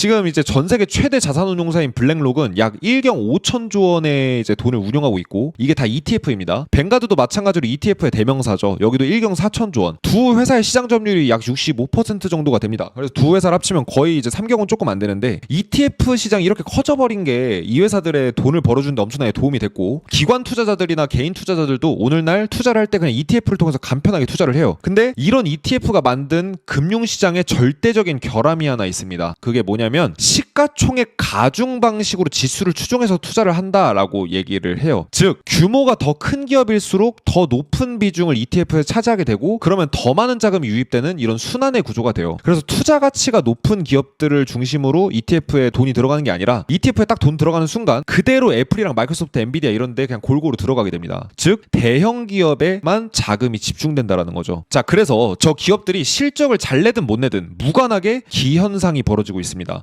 지금 이제 전 세계 최대 자산운용사인 블랙록은 약 1경 5천조 원의 이제 돈을 운용하고 있고 이게 다 ETF입니다. 뱅가드도 마찬가지로 ETF의 대명사죠. 여기도 1경 4천조 원. 두 회사의 시장 점유율이 약 65% 정도가 됩니다. 그래서 두 회사를 합치면 거의 이제 3경은 조금 안 되는데 ETF 시장이 이렇게 커져버린 게 이 회사들의 돈을 벌어주는데 엄청나게 도움이 됐고 기관 투자자들이나 개인 투자자들도 오늘날 투자를 할 때 그냥 ETF를 통해서 간편하게 투자를 해요. 근데 이런 ETF가 만든 금융 시장의 절대적인 결함이 하나 있습니다. 그게 뭐냐면 시가총액 가중 방식으로 지수를 추종해서 투자를 한다라고 얘기를 해요. 즉 규모가 더 큰 기업일수록 더 높은 비중을 ETF에 차지하게 되고 그러면 더 많은 자금이 유입되는 이런 순환의 구조가 돼요. 그래서 투자 가치가 높은 기업들을 중심으로 ETF에 돈이 들어가는 게 아니라 ETF에 딱 돈 들어가는 순간 그대로 애플이랑 마이크로소프트, 엔비디아 이런 데 그냥 골고루 들어가게 됩니다. 즉 대형 기업에만 자금이 집중된다라는 거죠. 자, 그래서 저 기업들이 실적을 잘 내든 못 내든 무관하게 기현상이 벌어지고 있습니다.